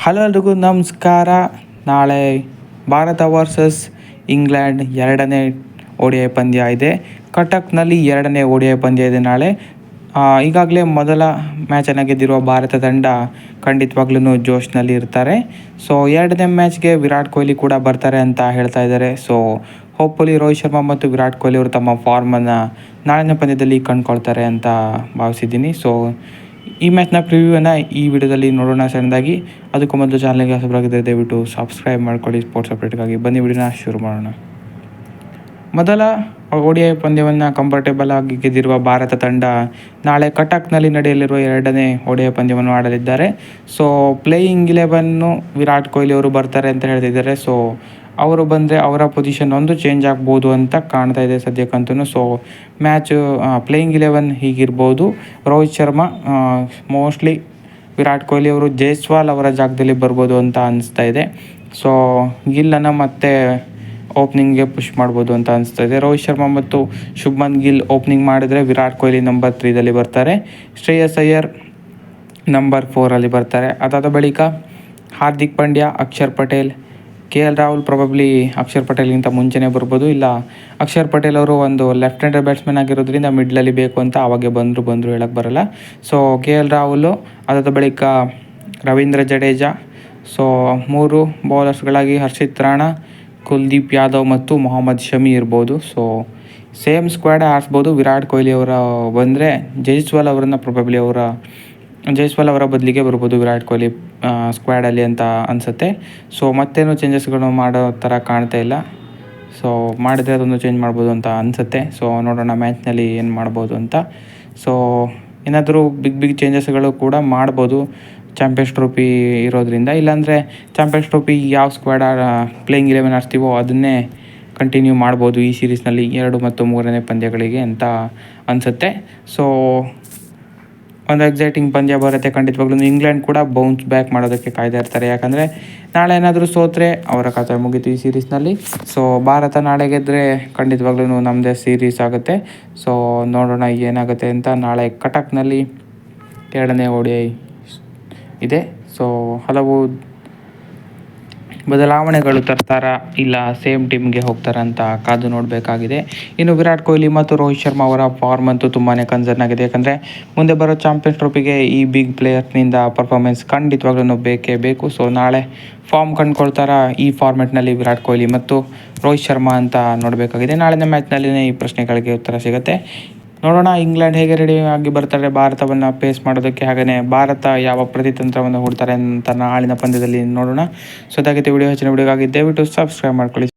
Hello ನಮಸ್ಕಾರ. ನಾಳೆ Bharat versus England ಎರಡನೇ ಓಡಿಐ ಪಂದ್ಯ ಇದೆ. ಕಟಕ್ನಲ್ಲಿ ಎರಡನೇ ಓಡಿಐ ಪಂದ್ಯ ಇದೆ ನಾಳೆ. ಈಗಾಗಲೇ ಮೊದಲ ಮ್ಯಾಚನ್ನು ಗೆದ್ದಿರುವ ಭಾರತ ತಂಡ ಖಂಡಿತವಾಗ್ಲೂ ಜೋಶ್ನಲ್ಲಿ ಇರ್ತಾರೆ. ಸೊ, ಎರಡನೇ ಮ್ಯಾಚ್ಗೆ ವಿರಾಟ್ ಕೊಹ್ಲಿ ಕೂಡ ಬರ್ತಾರೆ ಅಂತ ಹೇಳ್ತಾ ಇದ್ದಾರೆ. ಸೊ ಹೋಪ್ಫುಲಿ ರೋಹಿತ್ ಶರ್ಮಾ ಮತ್ತು ವಿರಾಟ್ ಕೊಹ್ಲಿ ಅವರು ತಮ್ಮ ಫಾರ್ಮನ್ನು ನಾಳಿನ ಪಂದ್ಯದಲ್ಲಿ ಕಂಡುಕೊಳ್ತಾರೆ ಅಂತ ಭಾವಿಸಿದ್ದೀನಿ. ಸೊ ಈ ಮ್ಯಾಚ್ನ ಪ್ರಿವ್ಯೂವನ್ನು ಈ ವಿಡಿಯೋದಲ್ಲಿ ನೋಡೋಣ ಸಣ್ಣದಾಗಿ ಅದಕ್ಕೂ ಮೊದಲು ಚಾನಲ್ಗೆ ಹೊಸಬರಾಗಿದ್ದರೆ ದಯವಿಟ್ಟು ಸಬ್ಸ್ಕ್ರೈಬ್ ಮಾಡ್ಕೊಳ್ಳಿ ಸ್ಪೋರ್ಟ್ಸ್ ಅಪ್ಡೇಟ್ಗಾಗಿ ಬನ್ನಿ ವಿಡಿಯೋನ ಶುರು ಮಾಡೋಣ. ಮೊದಲ ಓಡಿಐ ಪಂದ್ಯವನ್ನು ಕಂಫರ್ಟೇಬಲ್ ಆಗಿ ಗೆದ್ದಿರುವ ಭಾರತ ತಂಡ ನಾಳೆ ಕಟಕ್ನಲ್ಲಿ ನಡೆಯಲಿರುವ ಎರಡನೇ ಓಡಿಐ ಪಂದ್ಯವನ್ನು ಆಡಲಿದ್ದಾರೆ. ಸೊ ಪ್ಲೇಯಿಂಗ್ ಇಲೆವನ್ನು ವಿರಾಟ್ ಕೊಹ್ಲಿ ಅವರು ಬರ್ತಾರೆ ಅಂತ ಹೇಳ್ತಿದ್ದಾರೆ. ಸೊ ಅವರು ಬಂದರೆ ಅವರ ಪೊಸಿಷನ್ ಒಂದು ಚೇಂಜ್ ಆಗ್ಬೋದು ಅಂತ ಕಾಣ್ತಾ ಇದೆ ಸದ್ಯಕ್ಕಂತೂ ಸೊ ಮ್ಯಾಚ್ ಪ್ಲೇಯಿಂಗ್ ಇಲೆವೆನ್ ಹೀಗಿರ್ಬೋದು. ರೋಹಿತ್ ಶರ್ಮಾ ಮೋಸ್ಟ್ಲಿ ವಿರಾಟ್ ಕೊಹ್ಲಿ ಅವರು ಜೈಸ್ವಾಲ್ ಅವರ ಜಾಗದಲ್ಲಿ ಬರ್ಬೋದು ಅಂತ ಅನಿಸ್ತಾ ಇದೆ. ಸೊ ಗಿಲ್ಲನ್ನು ಮತ್ತೆ ಓಪ್ನಿಂಗ್ಗೆ ಪುಷ್ ಮಾಡ್ಬೋದು ಅಂತ ಅನಿಸ್ತಾ ಇದೆ. ರೋಹಿತ್ ಶರ್ಮಾ ಮತ್ತು ಶುಭ್ಮನ್ ಗಿಲ್ ಓಪನಿಂಗ್ ಮಾಡಿದರೆ ವಿರಾಟ್ ಕೊಹ್ಲಿ ನಂಬರ್ ತ್ರೀದಲ್ಲಿ ಬರ್ತಾರೆ. ಶ್ರೇಯಸ್ ಅಯ್ಯರ್ ನಂಬರ್ ಫೋರಲ್ಲಿ ಬರ್ತಾರೆ. ಅದಾದ ಬಳಿಕ Hardik Pandya, Axar Patel K L Rahul probably Axar ಪಟೇಲ್ಗಿಂತ ಮುಂಚೆನೇ ಬರ್ಬೋದು. ಇಲ್ಲ, ಅಕ್ಷರ್ ಪಟೇಲ್ ಅವರು ಒಂದು ಲೆಫ್ಟ್ ಹ್ಯಾಂಡರ್ ಬ್ಯಾಟ್ಸ್ಮನ್ ಆಗಿರೋದ್ರಿಂದ ಮಿಡ್ಲಲ್ಲಿ ಬೇಕು ಅಂತ ಅವಾಗೆ ಬಂದರು ಬಂದರು ಹೇಳಕ್ಕೆ ಬರಲ್ಲ. ಸೊ ಕೆ ಎಲ್ ರಾಹುಲು, ಅದಾದ ಬಳಿಕ ರವೀಂದ್ರ ಜಡೇಜಾ ಸೊ ಮೂರು ಬೌಲರ್ಸ್ಗಳಾಗಿ ಹರ್ಷಿತ್ ರಾಣಾ, ಕುಲ್ದೀಪ್ ಯಾದವ್ ಮತ್ತು ಮೊಹಮ್ಮದ್ ಶಮಿ ಇರ್ಬೋದು. ಸೊ ಸೇಮ್ ಸ್ಕ್ವಾಡೇ ಆಡಿಸ್ಬೋದು ವಿರಾಟ್ ಕೊಹ್ಲಿ ಅವರ ಬಂದರೆ ಜೈಸ್ವಾಲ್ ಅವರನ್ನು ಪ್ರೊಬಬ್ಲಿ ಅವರ ಜೈಸ್ವಾಲ್ ಅವರ ಬದಲಿಗೆ ಬರ್ಬೋದು ವಿರಾಟ್ ಕೊಹ್ಲಿ ಸ್ಕ್ವಾಡಲ್ಲಿ ಅಂತ ಅನಿಸುತ್ತೆ. ಸೊ ಮತ್ತೇನು ಚೇಂಜಸ್ಗಳು ಮಾಡೋ ಥರ ಕಾಣ್ತಾ ಇಲ್ಲ. ಸೊ ಮಾಡಿದರೆ ಅದೊಂದು ಚೇಂಜ್ ಮಾಡ್ಬೋದು ಅಂತ ಅನಿಸುತ್ತೆ. ಸೊ ನೋಡೋಣ ಮ್ಯಾಚ್ನಲ್ಲಿ ಏನು ಮಾಡ್ಬೋದು ಅಂತ. ಸೊ ಏನಾದರೂ ಬಿಗ್ ಬಿಗ್ ಚೇಂಜಸ್ಗಳು ಕೂಡ ಮಾಡ್ಬೋದು ಚಾಂಪಿಯನ್ಸ್ ಟ್ರೋಫಿ ಇರೋದ್ರಿಂದ. ಇಲ್ಲಾಂದರೆ ಚಾಂಪಿಯನ್ಸ್ ಟ್ರೋಫಿ ಯಾವ ಸ್ಕ್ವಾಡ್ ಪ್ಲೇಯಿಂಗ್ ಇಲೆವೆನ್ ಆಡ್ತೀವೋ ಅದನ್ನೇ ಕಂಟಿನ್ಯೂ ಮಾಡ್ಬೋದು ಈ ಸೀರೀಸ್ನಲ್ಲಿ ಎರಡು ಮತ್ತು ಮೂರನೇ ಪಂದ್ಯಗಳಿಗೆ ಅಂತ ಅನಿಸುತ್ತೆ. ಸೊ ಒಂದು ಎಕ್ಸೈಟಿಂಗ್ ಪಂದ್ಯ ಬರುತ್ತೆ ಖಂಡಿತವಾಗ್ಲೂ. ಇಂಗ್ಲೆಂಡ್ ಕೂಡ ಬೌನ್ಸ್ ಬ್ಯಾಕ್ ಮಾಡೋದಕ್ಕೆ ಕಾಯ್ತಾ ಇರ್ತಾರೆ. ಯಾಕಂದರೆ ನಾಳೆ ಏನಾದರೂ ಸೋತ್ರೆ ಅವರ ಕಥೆ ಮುಗೀತು ಈ ಸೀರೀಸ್ನಲ್ಲಿ ಸೊ ಭಾರತ ನಾಳೆ ಗೆದ್ದರೆ ಖಂಡಿತವಾಗ್ಲೂ ನಮ್ಮದೇ ಸೀರೀಸ್ ಆಗುತ್ತೆ. ಸೊ ನೋಡೋಣ ಏನಾಗುತ್ತೆ ಅಂತ ನಾಳೆ ಕಟಕ್ನಲ್ಲಿ ಎರಡನೇ ಓಡಿ ಇದೆ. ಸೊ ಹಲವು ಬದಲಾವಣೆಗಳು ತರ್ತಾರ ಇಲ್ಲ ಸೇಮ್ ಟೀಮ್ಗೆ ಹೋಗ್ತಾರ ಅಂತ ಕಾದು ನೋಡಬೇಕಾಗಿದೆ. ಇನ್ನು ವಿರಾಟ್ ಕೊಹ್ಲಿ ಮತ್ತು ರೋಹಿತ್ ಶರ್ಮಾ ಅವರ ಫಾರ್ಮ್ ಅಂತೂ ತುಂಬಾ ಕನ್ಸರ್ನ್ ಆಗಿದೆ. ಯಾಕಂದರೆ ಮುಂದೆ ಬರೋ ಚಾಂಪಿಯನ್ಸ್ ಟ್ರೋಫಿಗೆ ಈ ಬಿಗ್ ಪ್ಲೇಯರ್ನಿಂದ ಪರ್ಫಾರ್ಮೆನ್ಸ್ ಖಂಡಿತವಾಗ್ಲೂ ಬೇಕೇ ಬೇಕು. ಸೊ ನಾಳೆ ಫಾರ್ಮ್ ಕಂಡುಕೊಳ್ತಾರ ಈ ಫಾರ್ಮೆಟ್ನಲ್ಲಿ ವಿರಾಟ್ ಕೊಹ್ಲಿ ಮತ್ತು ರೋಹಿತ್ ಶರ್ಮಾ ಅಂತ ನೋಡಬೇಕಾಗಿದೆ. ನಾಳಿನ ಮ್ಯಾಚ್ನಲ್ಲಿನೇ ಈ ಪ್ರಶ್ನೆಗಳಿಗೆ ಉತ್ತರ ಸಿಗುತ್ತೆ. ನೋಡೋಣ, ಇಂಗ್ಲೆಂಡ್ ಹೇಗೆ ರೆಡಿ ಆಗಿ ಬರ್ತಾರೆ, ಭಾರತವನ್ನು ಫೇಸ್ ಮಾಡೋದಕ್ಕೆ ಹಾಗೆಯೇ ಭಾರತ ಯಾವ ಪ್ರತಿತಂತ್ರವನ್ನು ಹೂಡ್ತಾರೆ ಅಂತ ನಾಳಿನ ಪಂದ್ಯದಲ್ಲಿ ನೋಡೋಣ. ಸೊ ಅದಾಗಿತ್ತು ವಿಡಿಯೋ, ಹೆಚ್ಚಿನ ವಿಡಿಯೋಗಾಗಿ ದಯವಿಟ್ಟು ಸಬ್ಸ್ಕ್ರೈಬ್ ಮಾಡ್ಕೊಳ್ಳಿ.